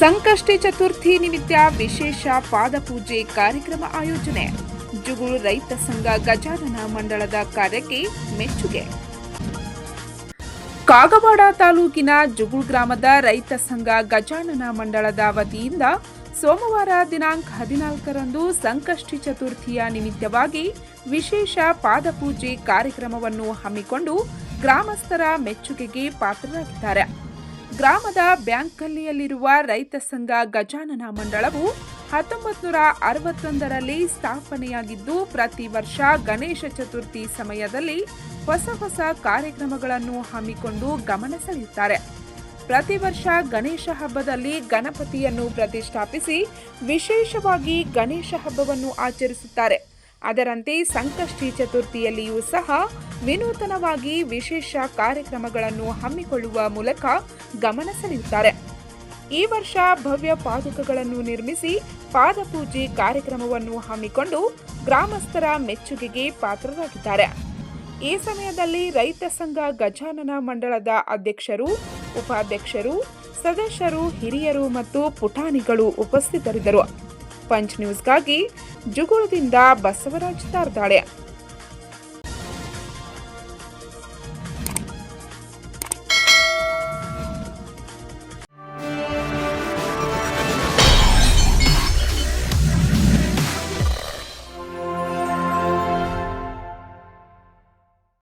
ಸಂಕಷ್ಟಿ ಚತುರ್ಥಿ ನಿಮಿತ್ತ ವಿಶೇಷ ಪಾದಪೂಜೆ ಕಾರ್ಯಕ್ರಮ ಆಯೋಜನೆ. ಜುಗುಳು ರೈತ ಸಂಘ ಗಜಾನನ ಮಂಡಳದ ಕಾರ್ಯಕ್ಕೆ ಮೆಚ್ಚುಗೆ. ಕಾಗವಾಡ ತಾಲೂಕಿನ ಜುಗುಳ್ ಗ್ರಾಮದ ರೈತ ಸಂಘ ಗಜಾನನ ಮಂಡಳದ ವತಿಯಿಂದ ಸೋಮವಾರ ದಿನಾಂಕ ಹದಿನಾಲ್ಕರಂದು ಸಂಕಷ್ಟಿ ಚತುರ್ಥಿಯ ನಿಮಿತ್ತವಾಗಿ ವಿಶೇಷ ಪಾದಪೂಜೆ ಕಾರ್ಯಕ್ರಮವನ್ನು ಹಮ್ಮಿಕೊಂಡು ಗ್ರಾಮಸ್ಥರ ಮೆಚ್ಚುಗೆಗೆ ಪಾತ್ರರಾಗಿದ್ದಾರೆ. ಗ್ರಾಮದ ಬ್ಯಾಂಕಲ್ಲಿಯಲ್ಲಿರುವ ರೈತ ಸಂಘ ಗಜಾನನ ಮಂಡಳವು ಹತ್ತೊಂಬತ್ತು ನೂರ ಅರವತ್ತೊಂದರಲ್ಲಿ ಸ್ಥಾಪನೆಯಾಗಿದ್ದು, ಪ್ರತಿ ವರ್ಷ ಗಣೇಶ ಚತುರ್ಥಿ ಸಮಯದಲ್ಲಿ ಹೊಸ ಹೊಸ ಕಾರ್ಯಕ್ರಮಗಳನ್ನು ಹಮ್ಮಿಕೊಂಡು ಗಮನ ಸೆಳೆಯುತ್ತಾರೆ. ಪ್ರತಿ ವರ್ಷ ಗಣೇಶ ಹಬ್ಬದಲ್ಲಿ ಗಣಪತಿಯನ್ನು ಪ್ರತಿಷ್ಠಾಪಿಸಿ, ವಿಶೇಷವಾಗಿ ಗಣೇಶ ಹಬ್ಬವನ್ನು ಆಚರಿಸುತ್ತಾರೆ. ಅದರಂತೆ ಸಂಕಷ್ಟಿ ಚತುರ್ಥಿಯಲ್ಲಿಯೂ ಸಹ ವಿನೂತನವಾಗಿ ವಿಶೇಷ ಕಾರ್ಯಕ್ರಮಗಳನ್ನು ಹಮ್ಮಿಕೊಳ್ಳುವ ಮೂಲಕ ಗಮನ ಸೆಳೆಯುತ್ತಾರೆ. ಈ ವರ್ಷ ಭವ್ಯ ಪಾದುಕಗಳನ್ನು ನಿರ್ಮಿಸಿ ಪಾದಪೂಜೆ ಕಾರ್ಯಕ್ರಮವನ್ನು ಹಮ್ಮಿಕೊಂಡು ಗ್ರಾಮಸ್ಥರ ಮೆಚ್ಚುಗೆಗೆ ಪಾತ್ರರಾಗಿದ್ದಾರೆ. ಈ ಸಮಯದಲ್ಲಿ ರೈತ ಸಂಘ ಗಜಾನನ ಮಂಡಳದ ಅಧ್ಯಕ್ಷರು, ಉಪಾಧ್ಯಕ್ಷರು, ಸದಸ್ಯರು, ಹಿರಿಯರು ಮತ್ತು ಪುಟಾಣಿಗಳು ಉಪಸ್ಥಿತರಿದ್ದರು. ಪಂಚ್ ನ್ಯೂಸ್ಗಾಗಿ ಜುಗುಳದಿಂದ ಬಸವರಾಜ್ ತಾರ್ದಾಳೆ